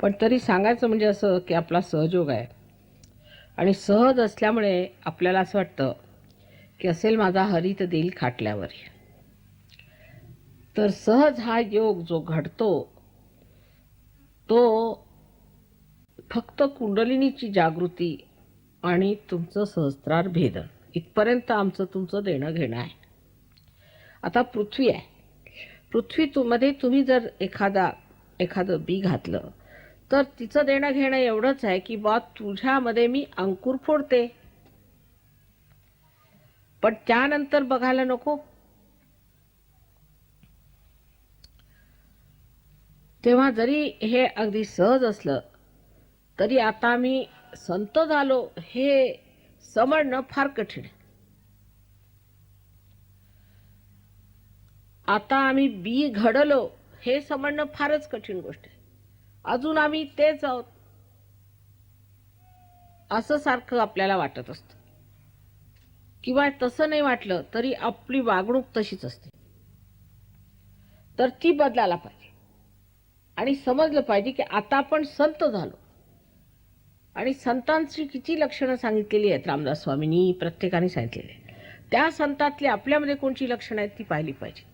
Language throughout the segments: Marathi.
पण तरी सांगायचं म्हणजे असं की आपला सहयोग आहे. आणि सहज असल्यामुळे आपल्याला असं वाटतं की असेल माझा हरित देईल खाटल्यावर. तर सहज हा योग जो घडतो तो फक्त कुंडलिनीची जागृती आणि तुमचं सहस्त्रार भेदन इथपर्यंत आमचं तुमचं देणं घेणं आहे. आता पृथ्वी आहे. पृथ्वी तुमध्ये तुम्ही जर एखादा एखादं बी घातलं तर तिचं देणं घेणं एवढंच आहे की बा तुझ्यामध्ये मी अंकुर फोडते. पण त्यानंतर बघायला नको. तेव्हा जरी हे अगदी सहज असलं तरी आता मी संत झालो हे समजणं फार कठीण आता आम्ही बी घडलो हे समजणं फारच कठीण गोष्ट आहे. अजून आम्ही तेच आहोत. असं सारखं आपल्याला वाटत असतं. किंवा तसं नाही वाटलं तरी आपली वागणूक तशीच असते. तर ती बदलायला पाहिजे. आणि समजलं पाहिजे की आता आपण संत झालो. आणि संतांची किती लक्षणं सांगितलेली आहेत रामदास स्वामींनी प्रत्येकाने सांगितलेली आहेत. त्या संतातली आपल्यामध्ये कोणची लक्षणं आहेत ती पाहिली पाहिजे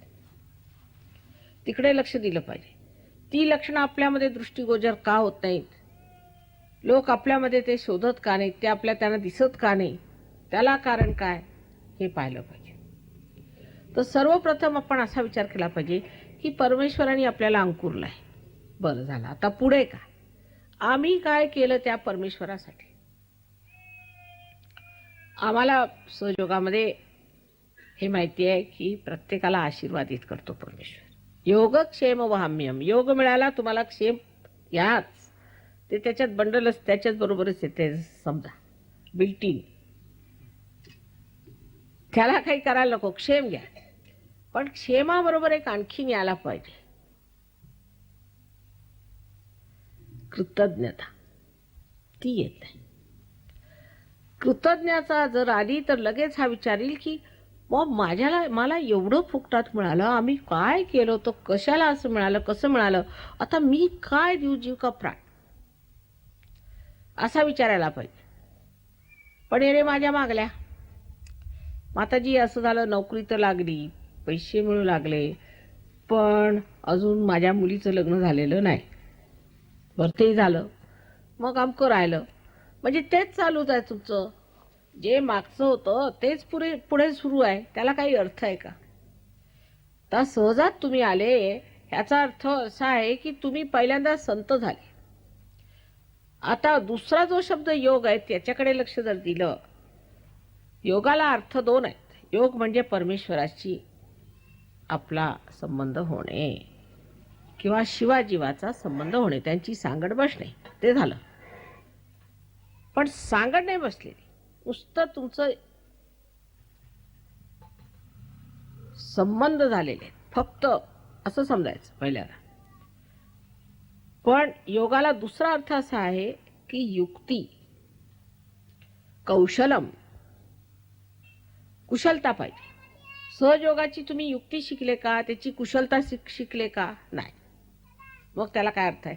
तिकडे लक्ष दिलं पाहिजे. ती लक्षणं आपल्यामध्ये दृष्टिगोचर का होत नाहीत? लोक आपल्यामध्ये ते शोधत का नाहीत? ते आपल्या त्यांना दिसत का नाही? त्याला कारण काय? हे पाहिलं पाहिजे. तर सर्वप्रथम आपण असा विचार केला पाहिजे की परमेश्वराने आपल्याला अंकुरलं आहे बरं झालं. आता पुढे का? आम्ही काय केलं त्या परमेश्वरासाठी? आम्हाला सहयोगामध्ये हे माहिती आहे की प्रत्येकाला आशीर्वादित करतो परमेश्वर. योगक्षेम वहाम्यम. योग मिळाला तुम्हाला क्षेम याच. ते त्याच्यात बंडलच त्याच्याच बरोबरच येते समजा बिल्टीन त्याला काही करायला नको क्षेम घ्या. पण क्षेमाबरोबर एक आणखीन यायला पाहिजे. कृतज्ञता. ती येत. नाही कृतज्ञता जर आली तर लगेच हा विचारील की मग माझ्याला मला एवढं फुकटात मिळालं आम्ही काय केलं होतं कशाला असं मिळालं कसं मिळालं? आता मी काय देऊ जीव का प्राण? असा विचारायला पाहिजे. पण रे माझ्या मागल्या. माताजी असं झालं नोकरी तर लागली पैसे मिळू लागले पण अजून माझ्या मुलीचं लग्न झालेलं नाही. बरं ते झालं मग आमकं राहिलं. म्हणजे तेच चालूच आहे तुमचं. जे मागचं होतं तेच पुढे पुढे सुरू आहे. त्याला काही अर्थ आहे का? तर सहजात तुम्ही आले ह्याचा अर्थ असा आहे की तुम्ही पहिल्यांदा संत झाले. आता दुसरा जो शब्द योग आहे त्याच्याकडे लक्ष जर दिलं योगाला अर्थ दोन आहेत. योग म्हणजे परमेश्वराशी आपला संबंध होणे किंवा शिवाजीवाचा संबंध होणे त्यांची सांगड बसणे ते झालं. पण सांगड नाही बसलेली. नुसतं तुमचं संबंध झालेले फक्त असं समजायचं पहिल्याला पण योगाला दुसरा अर्थ असा आहे की युक्ती कौशलम कुशलता पाहिजे. सहयोगाची तुम्ही युक्ती शिकले का? त्याची कुशलता शिक शिकले का? नाही. मग त्याला काय अर्थ आहे?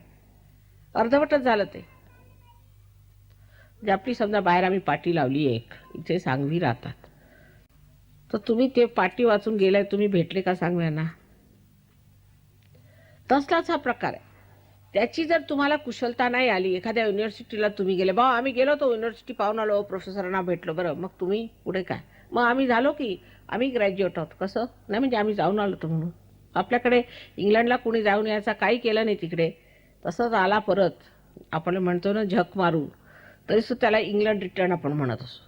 अर्धवटच झालं ते. म्हणजे आपली समजा बाहेर आम्ही पाटी लावली एक इथे सांगवी राहतात. तर तुम्ही ते पाटी वाचून गेलाय तुम्ही भेटले का सांगव्यांना? तसलाच हा प्रकार आहे. त्याची जर तुम्हाला कुशलता नाही आली एखाद्या युनिव्हर्सिटीला तुम्ही गेले बा आम्ही गेलो तो युनिव्हर्सिटी पाहून आलो प्रोफेसरांना भेटलो. बरं मग तुम्ही पुढे काय? मग आम्ही झालो की आम्ही ग्रॅज्युएट आहोत. कसं? नाही म्हणजे आम्ही जाऊन आलो तो म्हणून. आपल्याकडे इंग्लंडला कुणी जाऊन यायचा काही केलं नाही तिकडे. तसंच आला परत. आपण म्हणतो ना झक मारून. तरी सुद्धा त्याला इंग्लंड रिटर्न आपण म्हणत असू.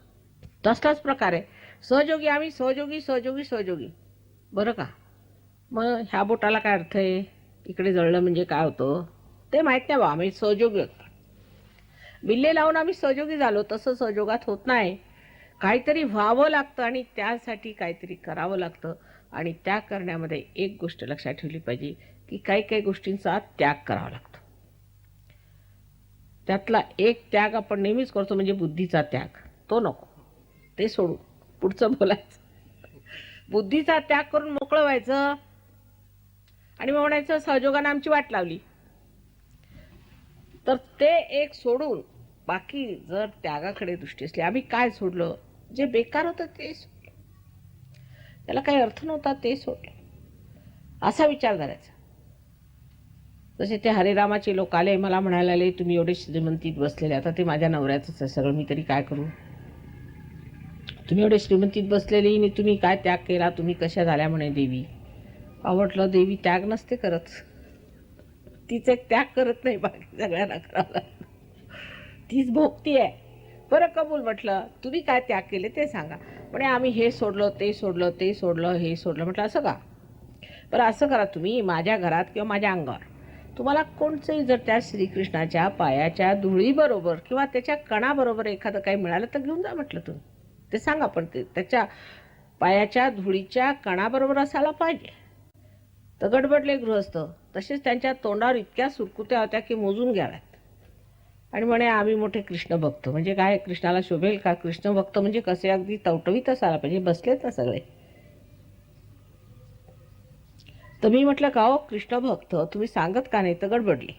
तसलाच प्रकार आहे. सहयोगी आम्ही सहयोगी सहयोगी सहयोगी. बरं का? मग ह्या बोटाला काय अर्थ आहे? इकडे जळलं म्हणजे काय होतं? ते माहीत नाही बा आम्ही सहयोगी होतो. बिल्ले लावून आम्ही सहयोगी झालो तसं सहयोगात होत नाही. काहीतरी व्हावं लागतं आणि त्यासाठी काहीतरी करावं लागतं. आणि त्या करण्यामध्ये एक गोष्ट लक्षात ठेवली पाहिजे की काही काही गोष्टींचा त्याग करावा लागतो. त्यातला एक त्याग आपण नेहमीच करतो म्हणजे बुद्धीचा त्याग. तो नको. ते सोडू. पुढचं बोलायचं. बुद्धीचा त्याग करून मोकळं व्हायचं. आणि मग म्हणायचं सहजोगानं आमची वाट लावली. तर ते एक सोडून बाकी जर त्यागाकडे दृष्टी असली आम्ही काय सोडलं? जे बेकार होतं ते सोडलं. त्याला काही अर्थ नव्हता ते सोडलं. असा विचार करायचा. तसे ते हरिरामाचे लोक आले मला म्हणायला आले तुम्ही एवढे श्रीमंतीत बसलेले आता ते माझ्या नवऱ्याचंच आहे सगळं मी तरी काय करू? तुम्ही एवढे श्रीमंतीत बसलेली आणि तुम्ही काय त्याग केला? तुम्ही कशा झाल्या म्हणे देवी? आवडलं देवी त्याग नसते करत. तिचं एक त्याग करत नाही बाकी सगळ्यांना करावं तीच भोगती आहे. बरं कबूल म्हटलं तुम्ही काय त्याग केले ते सांगा. म्हणे आम्ही हे सोडलं ते सोडलं ते सोडलं हे सोडलं. म्हटलं असं का? बरं असं करा तुम्ही माझ्या घरात किंवा माझ्या अंगावर. तुम्हाला कोणचंही जर त्या श्रीकृष्णाच्या पायाच्या धुळीबरोबर किंवा त्याच्या कणाबरोबर एखादं काही मिळालं तर घेऊन जा म्हटलं तुम्ही. ते सांगा पण ते त्याच्या पायाच्या धुळीच्या कणाबरोबर असायला पाहिजे. तर गडबडले गृहस्थ तसेच त्यांच्या तोंडावर इतक्या सुरकुत्या होत्या की मोजून घ्याव्यात. आणि म्हणे आम्ही मोठे कृष्ण भक्त म्हणजे काय? कृष्णाला शोभेल का? कृष्ण भक्त म्हणजे कसे? अगदी तवटवीत असायला पाहिजे बसलेत ना सगळे. तर मी म्हटलं का हो कृष्ण भक्त तुम्ही सांगत का नाही? तर गडबडली.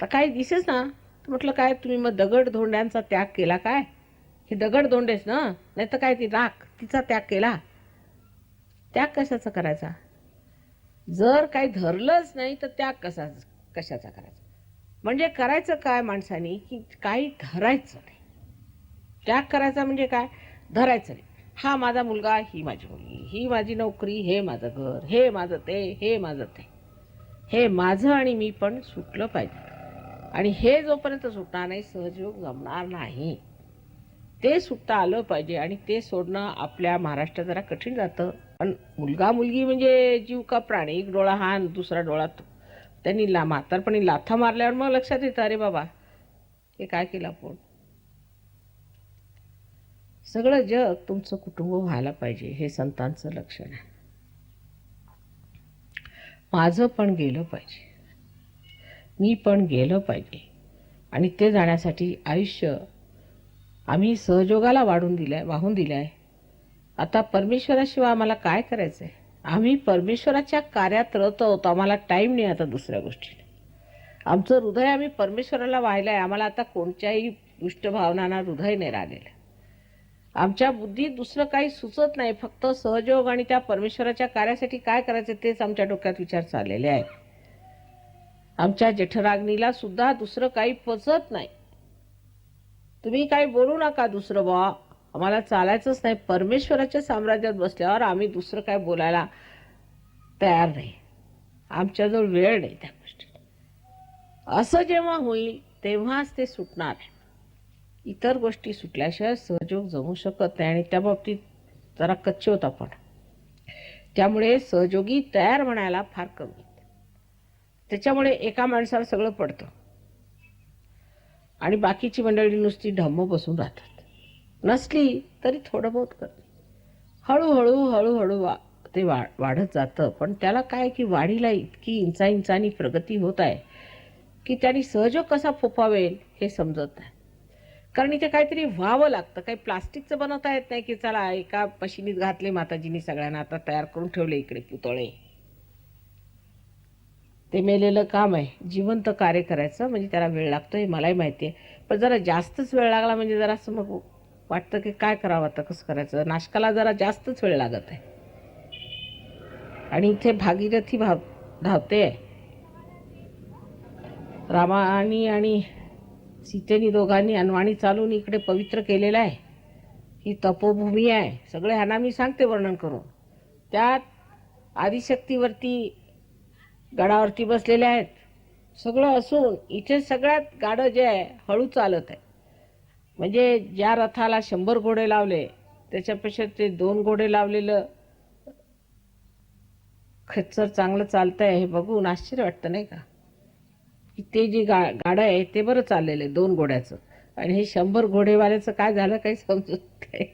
तर काय दिसेच ना. तर म्हटलं काय तुम्ही मग दगड धोंड्यांचा त्याग केला काय? हे दगड धोंडेच ना? नाही तर काय ती राख तिचा त्याग केला? त्याग कशाचा करायचा? जर काही धरलंच नाही तर त्याग कसा कशाचा करायचा? म्हणजे करायचं काय माणसाने की काही धरायचं नाही? त्याग करायचा म्हणजे काय? धरायचं नाही. हा माझा मुलगा ही माझी मुलगी ही माझी नोकरी हे माझं घर हे माझं ते हे माझं ते. हे माझं आणि मी पण सुटलं पाहिजे. आणि हे जोपर्यंत सुटणार नाही सहजयोग जमणार नाही. ते सुटता आलं पाहिजे आणि ते सोडणं आपल्या महाराष्ट्रात जरा कठीण जातं. पण मुलगा मुलगी म्हणजे जीव का प्राणी? एक डोळा हा आणि दुसरा डोळा तो. त्यांनी ला म्हातारपणी लाथा मारल्यावर मग लक्षात येतं अरे बाबा हे काय केलं आपण? सगळं जग तुमचं कुटुंब व्हायला पाहिजे हे संतांचं लक्षण आहे. माझं पण गेलं पाहिजे. मी पण गेलं पाहिजे. आणि ते जाण्यासाठी आयुष्य आम्ही सहयोगाला वाढून दिलं आहे वाहून दिलं आहे आता परमेश्वराशिवाय आम्हाला काय करायचं आहे आम्ही परमेश्वराच्या कार्यात रत आहोत आम्हाला टाईम नाही आता दुसऱ्या गोष्टीने आमचं हृदय आम्ही परमेश्वराला वाहिलं आहे आम्हाला आता कोणत्याही दुष्टभावनांना हृदय नाही राहिलेलं. आमच्या बुद्धीत दुसरं काही सुचत नाही. फक्त सहयोग आणि त्या परमेश्वराच्या कार्यासाठी काय करायचं तेच आमच्या डोक्यात विचार चाललेले आहे. आमच्या जेठराग्नीला सुद्धा दुसरं काही पचत नाही. तुम्ही काही बोलू नका दुसरं बा आम्हाला चालायचंच नाही. परमेश्वराच्या साम्राज्यात बसल्यावर आम्ही दुसरं काय बोलायला तयार नाही. आमच्याजवळ वेळ नाही त्या गोष्टी असं जेव्हा होईल तेव्हाच ते सुटणार. आहे इतर गोष्टी सुटल्याशिवाय सहयोग जमू शकत नाही आणि त्या बाबतीत जरा कच्चे होत आपण. त्यामुळे सहयोगी तयार म्हणायला फार कमी. त्याच्यामुळे एका माणसाला सगळं पडतं. आणि बाकीची मंडळी नुसती ढम्म बसून राहतात. नसली तरी थोडं बहुत करते हळूहळू हळूहळू वा ते वा वाढत जातं. पण त्याला काय की वाढीला इतकी इंचा इंचानी प्रगती होत आहे की त्यांनी सहजोग कसा फोफावेल हे समजत नाही. कारण इथे काहीतरी व्हावं लागतं. काही प्लास्टिकचं बनवता येत नाही की चला एका मशिनीत घातले माताजींनी सगळ्यांना आता तयार करून ठेवले इकडे पुतळे. ते मेलेलं काम आहे. जिवंत कार्य करायचं म्हणजे त्याला वेळ लागतो हे मलाही माहिती आहे. पण जरा जास्तच वेळ लागला म्हणजे जरा असं मग वाटतं की काय करावं आता कसं करायचं? नाशकाला जरा जास्तच वेळ लागत आहे. आणि इथे भागीरथी भाव धावते. रामाणी आणि सीतेनी दोघांनी अनवाणी चालून इकडे पवित्र केलेलं आहे. ही तपोभूमी आहे. सगळे ह्यांना मी सांगते वर्णन करून. त्यात आदिशक्तीवरती गडावरती बसलेले आहेत. सगळं असून इथे सगळ्यात गाडं जे आहे हळू चालत आहे. म्हणजे ज्या रथाला शंभर घोडे लावले त्याच्यापेक्षा ते दोन घोडे लावलेलं खच्चर चांगलं चालतं आहे हे बघून आश्चर्य वाटतं नाही का? की ते जे गा गाडं आहे ते बरं चाललेलं आहे दोन घोड्याचं. आणि हे शंभर घोडेवाल्याचं काय झालं काही समजत नाही.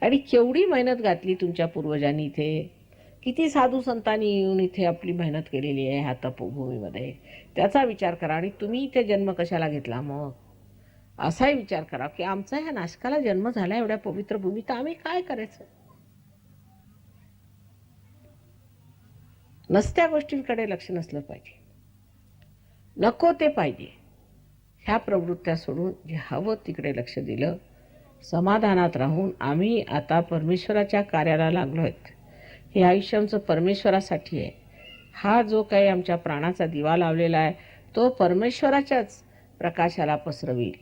आणि केवढी मेहनत घातली तुमच्या पूर्वजांनी इथे. किती साधू संतांनी येऊन इथे आपली मेहनत केलेली आहे ह्या तपोभूमीमध्ये त्याचा विचार करा. आणि तुम्ही इथे जन्म कशाला घेतला मग? असाही विचार करा की आमचा ह्या नाशकाला जन्म झाला एवढ्या पवित्र भूमीत आम्ही काय करायचं? नसत्या गोष्टींकडे लक्ष नसलं पाहिजे. नको ते पाहिजे. ह्या प्रवृत्त्या सोडून जे हवं तिकडे लक्ष दिलं समाधानात राहून आम्ही आता परमेश्वराच्या कार्याला लागलो आहेत. हे आयुष्य आमचं परमेश्वरासाठी आहे. हा जो काही आमच्या प्राणाचा दिवा लावलेला आहे तो परमेश्वराच्याच प्रकाशाला पसरवील.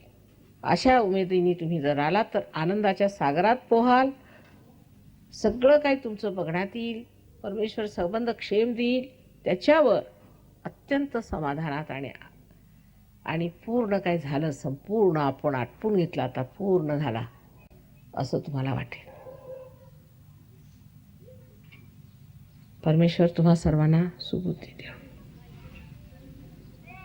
अशा उमेदीने तुम्ही जर आलात तर आनंदाच्या सागरात पोहाल. सगळं काही तुमचं बघण्यात येईल. परमेश्वर संबंध क्षेम देईल. त्याच्यावर अत्यंत समाधानात आणि आणि पूर्ण काय झालं संपूर्ण आपण आटपून घेतला आता पूर्ण झाला असं तुम्हाला वाटेल. परमेश्वर तुम्हा सर्वांना सुबुद्धी देव